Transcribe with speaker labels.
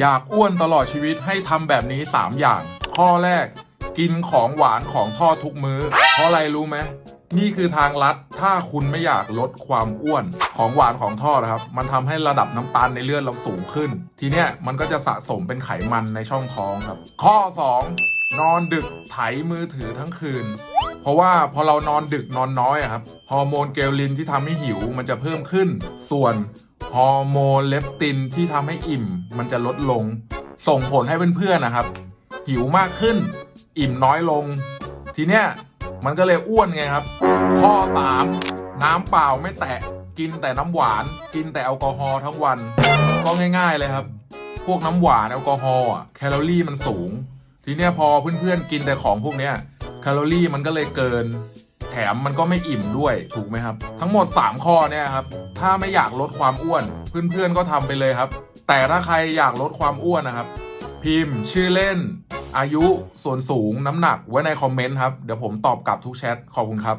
Speaker 1: อยากอ้วนตลอดชีวิตให้ทำแบบนี้ 3 อย่าง ข้อแรก กินของหวานของทอดทุกมื้อ เพราะอะไรรู้ไหมนี่คือทางลัด ถ้าคุณไม่อยากลดความอ้วน ของหวานของทอดนะครับ มันทำให้ระดับน้ำตาลในเลือดเราสูงขึ้น ทีเนี้ยมันก็จะสะสมเป็นไขมันในช่องท้องครับ ข้อ 2 นอนดึกไถมือถือทั้งคืน เพราะว่าพอเรานอนดึกนอนน้อยครับ ฮอร์โมนเกลลินที่ทำให้หิวมันจะเพิ่มขึ้น ส่วน ฮอร์โมนเลปตินที่ทำให้อิ่มมันจะลดลง ส่งผลให้เพื่อนๆนะครับ หิวมากขึ้น อิ่มน้อยลง ทีเนี้ยมันก็เลยอ้วนไงครับ ข้อ 3 น้ำเปล่าไม่แตะกินแต่น้ำหวาน กินแต่แอลกอฮอล์ทั้งวัน ก็ง่าย ๆเลยครับ พวกน้ำหวานแอลกอฮอล์อะแคลอรี่มันสูง ทีเนี้ยพอเพื่อนๆกินแต่ของพวกเนี้ยแคลอรี่มันก็เลยเกิน แถมมันก็ไม่อิ่มด้วยถูกไหมครับ ทั้งหมด 3 ข้อเนี่ยครับ ถ้าไม่อยากลดความอ้วน เพื่อนๆก็ทำไปเลยครับ แต่ถ้าใครอยากลดความอ้วนนะครับ พิมพ์ชื่อเล่น อายุส่วนสูงน้ำหนักไว้ในคอมเมนต์ครับ เดี๋ยวผมตอบกลับทุกแชทขอบคุณครับ